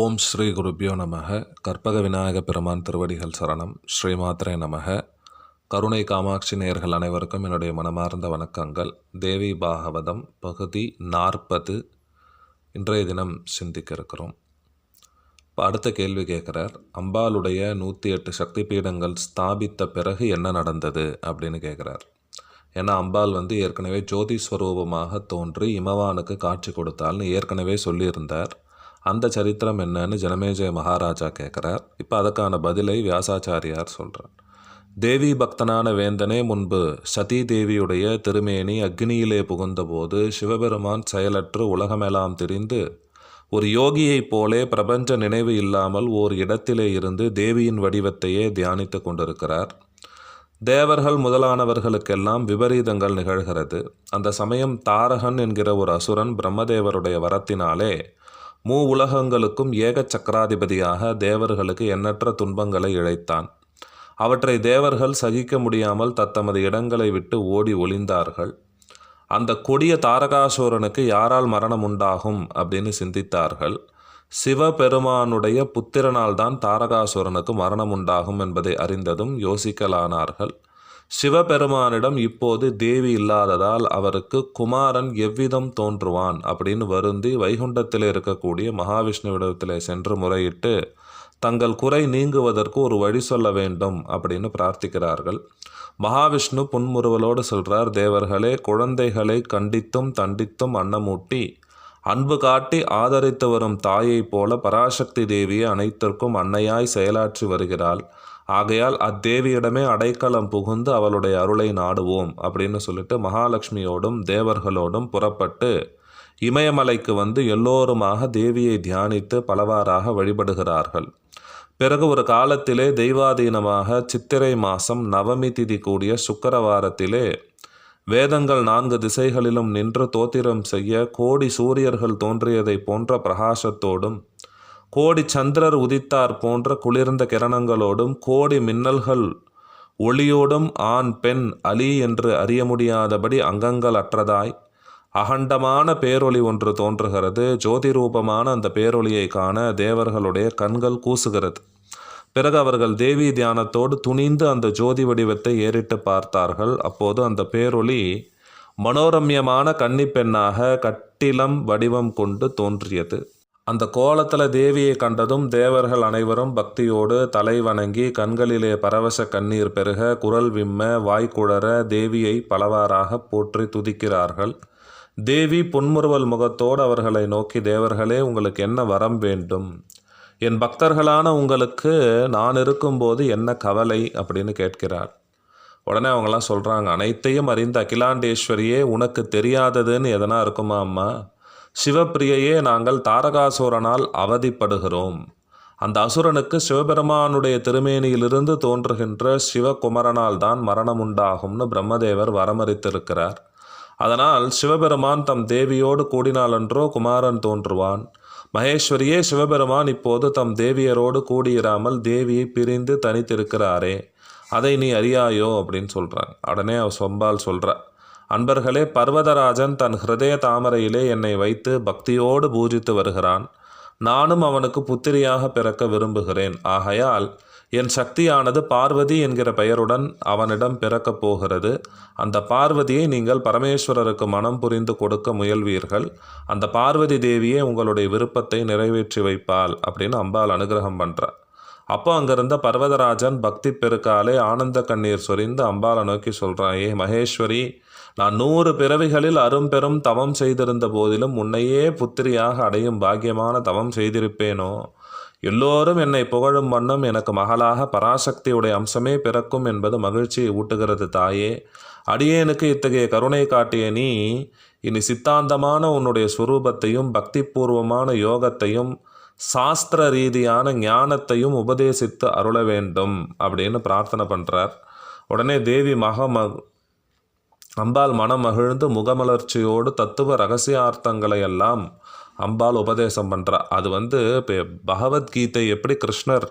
ஓம் ஸ்ரீ குருப்பியோ நமக. கற்பக விநாயக பெருமான் திருவடிகள் சரணம். ஸ்ரீமாத்ரே நமக. கருணை காமாட்சி நேயர்கள் அனைவருக்கும் என்னுடைய மனமார்ந்த வணக்கங்கள். தேவி பாகவதம் பகுதி நாற்பது இன்றைய தினம் சிந்திக்க இருக்கிறோம் இப்போ அடுத்த கேள்வி கேட்குறார். அம்பாளுடைய நூற்றி எட்டு சக்தி பீடங்கள் ஸ்தாபித்த பிறகு என்ன நடந்தது அப்படின்னு கேட்குறார். ஏன்னா அம்பாள் வந்து ஏற்கனவே ஜோதி ஸ்வரூபமாக தோன்றி இமவானுக்கு காட்சி கொடுத்தால்னு ஏற்கனவே சொல்லியிருந்தார். அந்த சரித்திரம் என்னன்னு ஜனமேஜய மகாராஜா கேட்குறார் இப்போ அதுக்கான பதிலை வியாசாச்சாரியார் சொல்கிறார் தேவி பக்தனான வேந்தனே முன்பு சதி தேவியுடைய திருமேனி அக்னியிலே புகுந்தபோது சிவபெருமான் செயலற்று உலகமெல்லாம் திரிந்து ஒரு யோகியைப் போலே பிரபஞ்ச நினைவு இல்லாமல் ஓர் இடத்திலே இருந்து தேவியின் வடிவத்தையே தியானித்து கொண்டிருக்கிறார். தேவர்கள் முதலானவர்களுக்கெல்லாம் விபரீதங்கள் நிகழ்கிறது. அந்த சமயம் தாரகன் என்கிற ஒரு அசுரன் பிரம்மதேவருடைய வரத்தினாலே மூ உலகங்களுக்கும் ஏக சக்கராதிபதியாக தேவர்களுக்கு எண்ணற்ற துன்பங்களை இழைத்தான். அவற்றை தேவர்கள் சகிக்க முடியாமல் தத்தமது இடங்களை விட்டு ஓடி ஒளிந்தார்கள். அந்த கொடிய தாரகாசூரனுக்கு யாரால் மரணம் உண்டாகும் அப்படின்னு சிந்தித்தார்கள். சிவபெருமானுடைய புத்திரனால்தான் தாரகாசுரனுக்கு மரணம் உண்டாகும் என்பதை அறிந்ததும் யோசிக்கலானார்கள். சிவபெருமானிடம் இப்போது தேவி இல்லாததால் அவருக்கு குமாரன் எவ்விதம் தோன்றுவான்? அப்படின்னு வருந்தி வைகுண்டத்தில் இருக்கக்கூடிய மகாவிஷ்ணுவிடத்தில் சென்று முறையிட்டு தங்கள் குறை நீங்குவதற்கு ஒரு வழி சொல்ல வேண்டும் அப்படின்னு பிரார்த்திக்கிறார்கள். மகாவிஷ்ணு புன்முறுவலோடு சொல்கிறார் தேவர்களே குழந்தைகளை கண்டித்தும் தண்டித்தும் அன்னமூட்டி அன்பு காட்டி ஆதரித்து வரும் தாயைப் போல பராசக்தி தேவியை அனைத்திற்கும் அன்னையாய் செயலாற்றி வருகிறாள். ஆகையால் அத்தேவியிடமே அடைக்கலம் புகுந்து அவளுடைய அருளை நாடுவோம் அப்படின்னு சொல்லிட்டு மகாலட்சுமியோடும் தேவர்களோடும் புறப்பட்டு இமயமலைக்கு வந்து எல்லோருமாக தேவியை தியானித்து பலவாறாக வழிபடுகிறார்கள். பிறகு ஒரு காலத்திலே தெய்வாதீனமாக சித்திரை மாதம் நவமி திதி கூடிய சுக்கரவாரத்திலே வேதங்கள் நான்கு திசைகளிலும் நின்று தோத்திரம் செய்ய கோடி சூரியர்கள் தோன்றியதை போன்ற பிரகாசத்தோடும் கோடி சந்திரர் உதித்தார் போன்ற குளிர்ந்த கிரணங்களோடும் கோடி மின்னல்கள் ஒளியோடும் ஆண் பெண் அலி என்று அறிய முடியாதபடி அங்கங்கள் அற்றதாய். அகண்டமான பேரொளி ஒன்று தோன்றுகிறது. ஜோதி ரூபமான அந்த பேரொளியை காண தேவர்களுடைய கண்கள் கூசுகிறது. பிறகு அவர்கள் தேவி தியானத்தோடு துணிந்து அந்த ஜோதி வடிவத்தை ஏறிட்டு பார்த்தார்கள். அப்போது அந்த பேரொளி மனோரம்யமான கன்னிப்பெண்ணாக கட்டிலம் வடிவம் கொண்டு தோன்றியது. அந்த கோலத்தில் தேவியை கண்டதும் தேவர்கள் அனைவரும் பக்தியோடு தலை வணங்கி கண்களிலே பரவச கண்ணீர் பெருக குரல் விம்ம வாய்க்குழற தேவியை பலவாறாக போற்றி துதிக்கிறார்கள். தேவி புன்முறுவல் முகத்தோடு அவர்களை நோக்கி தேவர்களே உங்களுக்கு என்ன வரம் வேண்டும்? என் பக்தர்களான உங்களுக்கு நான் இருக்கும்போது என்ன கவலை? அப்படின்னு கேட்கிறார். உடனே அவங்களாம் சொல்கிறாங்க அனைத்தையும் அறிந்த அகிலாண்டேஸ்வரியே உனக்கு தெரியாததுன்னு எதனா இருக்குமா அம்மா? சிவப்பிரியையே நாங்கள் தாரகாசுரனால் அவதிப்படுகிறோம். அந்த அசுரனுக்கு சிவபெருமானுடைய திருமேனியிலிருந்து தோன்றுகின்ற சிவகுமரனால் தான் மரணம் உண்டாகும்னு பிரம்மதேவர் வரமறித்திருக்கிறார். அதனால் சிவபெருமான் தம் தேவியோடு கூடினாலன்றோ குமாரன் தோன்றுவான். மகேஸ்வரியே சிவபெருமான் இப்போது தம் தேவியரோடு கூடியிராமல் தேவியை பிரிந்து தனித்திருக்கிறாரே. அதை நீ அறியாயோ அப்படின்னு சொல்கிறாங்க உடனே அவ சொம்பால் சொல்கிறார் அன்பர்களே பர்வதராஜன் தன் ஹிருதய தாமரையிலே என்னை வைத்து பக்தியோடு பூஜித்து வருகிறான். நானும் அவனுக்கு புத்திரியாக பிறக்க விரும்புகிறேன். ஆகையால் என் சக்தியானது பார்வதி என்கிற பெயருடன் அவனிடம் பிறக்கப் போகிறது. அந்த பார்வதியை நீங்கள் பரமேஸ்வரருக்கு மனம் புரிந்து கொடுக்க முயல்வீர்கள். அந்த பார்வதி தேவியே உங்களுடைய விருப்பத்தை நிறைவேற்றி வைப்பாள் அப்படின்னு அம்பாள் அனுகிரகம் பண்ணுறார் அப்போ அங்கிருந்த பர்வதராஜன் பக்தி பெருக்காலே ஆனந்த கண்ணீர் சொரிந்து அம்பாளை நோக்கி சொல்கிறான் ஏ மகேஸ்வரி நான் நூறு பிறவிகளில் அரும்பெரும் தவம் செய்திருந்த போதிலும் உன்னையே புத்திரியாக அடையும் பாக்கியமான தவம் செய்திருப்பேனோ? எல்லோரும் என்னை புகழும் வண்ணம் எனக்கு மகளாக பராசக்தியுடைய அம்சமே பிறக்கும் என்பது மகிழ்ச்சியை ஊட்டுகிறது தாயே. அடியேனுக்கு இத்தகைய கருணை காட்டிய நீ இனி சித்தாந்தமான உன்னுடைய சுரூபத்தையும் பக்திபூர்வமான யோகத்தையும் சாஸ்திர ரீதியான ஞானத்தையும் உபதேசித்து அருள வேண்டும் அப்படின்னு பிரார்த்தனை பண்ணுறார் உடனே தேவி மகம அம்பாள் மனம் மகிழ்ந்து முகமலர்ச்சியோடு தத்துவ ரகசியார்த்தங்களை எல்லாம் அம்பாள் உபதேசம் பண்ணுறா அது வந்து இப்போ பகவத்கீதை எப்படி கிருஷ்ணர்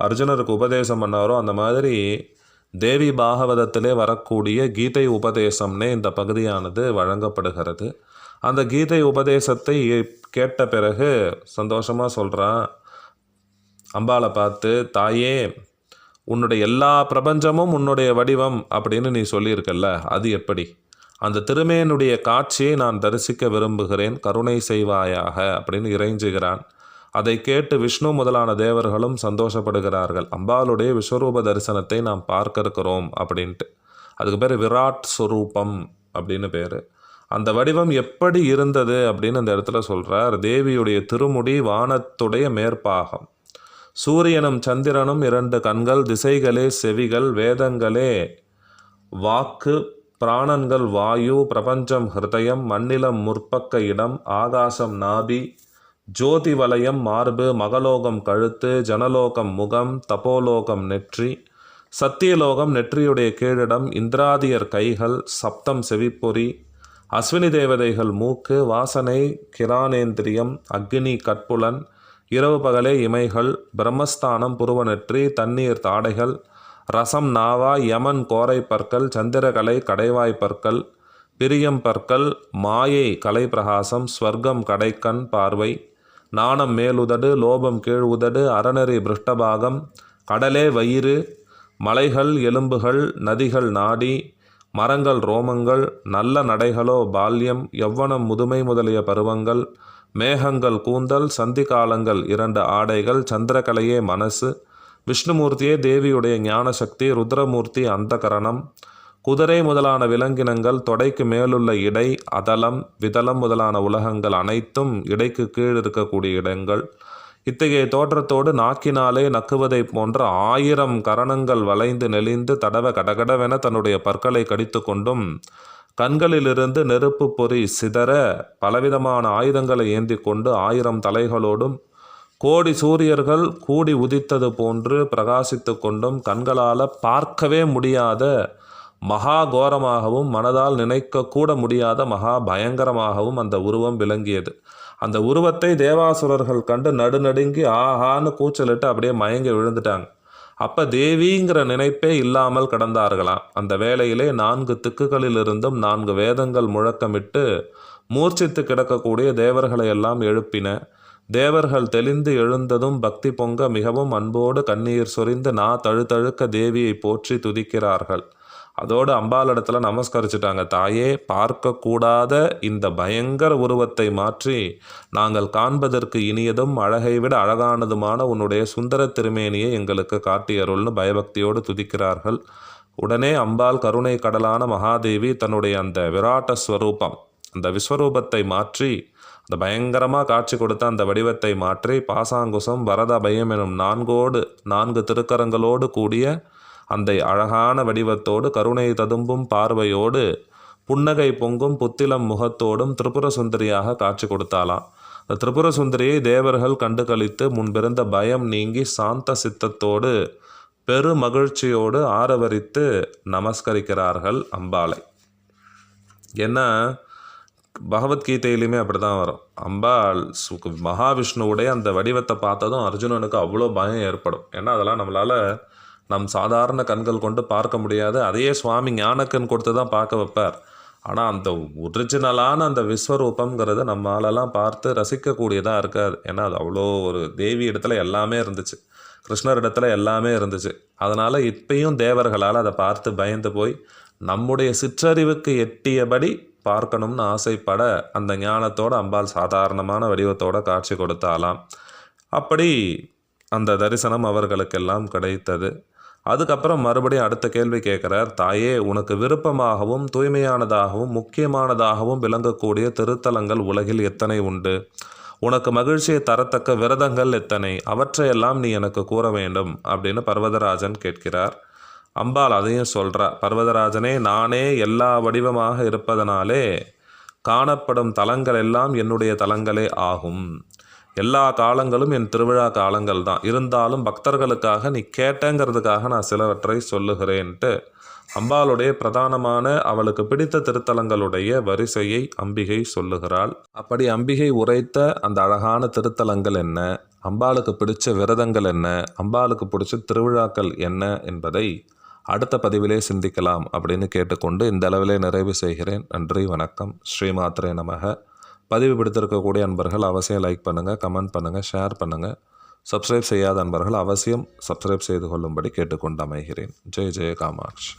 அர்ஜுனருக்கு உபதேசம் பண்ணாரோ அந்த மாதிரி தேவி பாகவதத்திலே வரக்கூடிய கீதை உபதேசம்னே இந்த பகுதியானது வழங்கப்படுகிறது. அந்த கீதை உபதேசத்தை கேட்ட பிறகு சந்தோஷமாக சொல்கிறான் அம்பாளை பார்த்து தாயே உன்னுடைய எல்லா பிரபஞ்சமும் உன்னுடைய வடிவம் அப்படின்னு நீ சொல்லியிருக்கல்ல அது எப்படி? அந்த திருமேனுடைய காட்சியை நான் தரிசிக்க விரும்புகிறேன் கருணை செய்வாயாக அப்படின்னு இறைஞ்சுகிறான். அதை கேட்டு விஷ்ணு முதலான தேவர்களும் சந்தோஷப்படுகிறார்கள். அம்பாளுடைய விஸ்வரூப தரிசனத்தை நாம் பார்க்க இருக்கிறோம் அப்படின்ட்டு. அதுக்கு பேர் விராட் ஸ்வரூபம் அப்படின்னு பேர். அந்த வடிவம் எப்படி இருந்தது அப்படின்னு அந்த இடத்துல சொல்கிறார் தேவியுடைய திருமுடி வானத்துடைய மேற்பாகம். சூரியனும் சந்திரனும் இரண்டு கண்கள் திசைகளே செவிகள் வேதங்களே வாக்கு பிராணன்கள் வாயு பிரபஞ்சம் ஹிருதயம் மண்ணிலம் முற்பக்க இடம் ஆகாசம் நாபி ஜோதி வலயம் மார்பு மகலோகம் கழுத்து ஜனலோகம் முகம் தபோலோகம் நெற்றி சத்தியலோகம் நெற்றியுடைய கீழிடம் இந்திராதியர் கைகள் சப்தம் செவிப்பொறி அஸ்வினி தேவதைகள் மூக்கு வாசனை கிரானேந்திரியம் அக்னி கற்புலன் இரவு பகலே இமைகள் பிரம்மஸ்தானம் புருவநெற்றி தண்ணீர் தாடைகள் ரசம் நாவா யமன் கோரை பற்கள் சந்திரகலை கடைவாய் பற்கள் பிரியம் பற்கள் மாயை கலை பிரகாசம் ஸ்வர்க்கம் கடைக்கண் பார்வை நாணம் மேலுதடு லோபம் கீழ் உதடு அறநெறி பிருஷ்டபாகம் கடலே வயிறு மலைகள் எலும்புகள் நதிகள் நாடி மரங்கள் ரோமங்கள் நல்ல நடைகளோ பால்யம் யௌவனம் முதுமை முதலிய பருவங்கள் மேகங்கள் கூந்தல் சந்தி காலங்கள் இரண்டு ஆடைகள் சந்திரகலையே மனசு விஷ்ணுமூர்த்தியே தேவியுடைய ஞானசக்தி ருத்ரமூர்த்தி அந்தகரணம் குதிரை முதலான விலங்கினங்கள் தொடைக்கு மேலுள்ள இடை அதலம் விதலம் முதலான உலகங்கள் அனைத்தும் இடைக்கு கீழ் இருக்கக்கூடிய இடங்கள் இத்தகைய தோற்றத்தோடு நாக்கினாலே நக்குவதை போன்ற ஆயிரம் கரணங்கள் வளைந்து நெளிந்து தடவ கடகடவென தன்னுடைய பற்களை கடித்து கொண்டும் கண்களிலிருந்து நெருப்பு பொறி சிதற பலவிதமான ஆயுதங்களை ஏந்தி கொண்டு ஆயிரம் தலைகளோடும் கோடி சூரியர்கள் கூடி உதித்தது போன்று பிரகாசித்து கொண்டும் கண்களால் பார்க்கவே முடியாத மகா கோரமாகவும் மனதால் நினைக்கக்கூட முடியாத மகா பயங்கரமாகவும் அந்த உருவம் விளங்கியது. அந்த உருவத்தை தேவாசுரர்கள் கண்டு நடுநடுங்கி ஆஹான்னு கூச்சலிட்டு அப்படியே மயங்கி விழுந்துட்டாங்க. அப்போ தேவிங்கிற நினைப்பே இல்லாமல் கடந்தார்களாம். அந்த வேளையிலே நான்கு திக்குகளிலிருந்தும் நான்கு வேதங்கள் முழக்கமிட்டு மூர்ச்சித்து கிடக்கக்கூடிய தேவர்களை எல்லாம் எழுப்பின. தேவர்கள் தெளிந்து எழுந்ததும் பக்தி பொங்க மிகவும் அன்போடு கண்ணீர் சொரிந்து நா தழுதழுக்க தேவியை போற்றி துதிக்கிறார்கள். அதோடு அம்பாளிடத்துல நமஸ்கரிச்சுட்டாங்க. தாயே பார்க்கக்கூடாத இந்த பயங்கர உருவத்தை மாற்றி நாங்கள் காண்பதற்கு இனியதும் அழகை விட அழகானதுமான உன்னுடைய சுந்தர திருமேனியை எங்களுக்கு காட்டியருள்னு பயபக்தியோடு துதிக்கிறார்கள். உடனே அம்பாள் கருணை கடலான மகாதேவி தன்னுடைய அந்த விராட்ட ஸ்வரூபம் அந்த விஸ்வரூபத்தை மாற்றி அந்த பயங்கரமாக காட்சி கொடுத்த அந்த வடிவத்தை மாற்றி பாசாங்குசம் வரத பயம் எனும் நான்கோடு நான்கு திருக்கரங்களோடு கூடிய அந்த அழகான வடிவத்தோடு கருணை ததும்பும் பார்வையோடு புன்னகை பொங்கும் புத்திலம் முகத்தோடும் திரிபுர சுந்தரியாக காட்சி கொடுத்தாளாம். அந்த திரிபுர சுந்தரியை தேவர்கள் கண்டு கழித்து முன்பிருந்த பயம் நீங்கி சாந்த சித்தத்தோடு பெரு மகிழ்ச்சியோடு ஆரவரித்து நமஸ்கரிக்கிறார்கள் அம்பாளை. ஏன்னா பகவத்கீதையிலையுமே அப்படி தான் வரும். அம்பாள் சு- மகாவிஷ்ணுவுடைய அந்த வடிவத்தை பார்த்ததும் அர்ஜுனனுக்கு அவ்வளோ பயம் ஏற்படும். ஏன்னா அதெல்லாம் நம்மளால் நம் சாதாரண கண்கள் கொண்டு பார்க்க முடியாது. அதையே சுவாமி ஞானக்கன் கொடுத்து தான் பார்க்க வைப்பார். ஆனால் அந்த ஒரிஜினலான அந்த விஸ்வரூபங்கிறத நம்மளெல்லாம் பார்த்து ரசிக்கக்கூடியதாக இருக்காது ஏன்னா அது அவ்வளோ ஒரு தேவி இடத்துல எல்லாமே இருந்துச்சு. கிருஷ்ணர் இடத்துல எல்லாமே இருந்துச்சு. அதனால் இப்பயும் தேவர்களால் அதை பார்த்து பயந்து போய் நம்முடைய சிற்றறிவுக்கு எட்டியபடி பார்க்கணும்னு ஆசைப்பட அந்த ஞானத்தோட அம்பாள் சாதாரணமான வடிவத்தோட காட்சி கொடுத்தாலாம் அப்படி அந்த தரிசனம் அவர்களுக்கெல்லாம் கிடைத்தது. அதுக்கப்புறம் மறுபடியும் அடுத்த கேள்வி கேட்குறார் தாயே உனக்கு விருப்பமாகவும் தூய்மையானதாகவும் முக்கியமானதாகவும் விளங்கக்கூடிய திருத்தலங்கள் உலகில் எத்தனை உண்டு? உனக்கு மகிழ்ச்சியை தரத்தக்க விரதங்கள் எத்தனை? அவற்றையெல்லாம் நீ எனக்கு கூற வேண்டும் அப்படின்னு பர்வதராஜன் கேட்கிறார். அம்பாள் அதையும் சொல்கிறா பர்வதராஜனே நானே எல்லா வடிவமாக இருப்பதனாலே காணப்படும் தலங்கள் எல்லாம் என்னுடைய தலங்களே ஆகும். எல்லா காலங்களும் என் திருவிழா காலங்கள் தான். இருந்தாலும் பக்தர்களுக்காக நீ கேட்டங்கிறதுக்காக நான் சிலவற்றை சொல்லுகிறேன்ட்டு அம்பாளுடைய பிரதானமான அவளுக்கு பிடித்த திருத்தலங்களுடைய வரிசையை அம்பிகை சொல்லுகிறாள். அப்படி அம்பிகை உரைத்த அந்த அழகான திருத்தலங்கள் என்ன? அம்பாளுக்கு பிடிச்ச விரதங்கள் என்ன? அம்பாளுக்கு பிடிச்ச திருவிழாக்கள் என்ன என்பதை அடுத்த பதிவிலே சிந்திக்கலாம் அப்படின்னு கேட்டுக்கொண்டு இந்த அளவிலே நிறைவு செய்கிறேன். நன்றி வணக்கம். ஸ்ரீமாத்ரே நமக. பதிவு பிடித்திருக்கக்கூடிய அன்பர்கள் அவசியம் லைக் பண்ணுங்கள் கமெண்ட் பண்ணுங்கள் ஷேர் பண்ணுங்கள் சப்ஸ்கிரைப் செய்யாத அன்பர்கள் அவசியம் சப்ஸ்கிரைப் செய்து கொள்ளும்படி கேட்டுக்கொண்டு அமைகிறேன். ஜெய் ஜெய காமாட்சி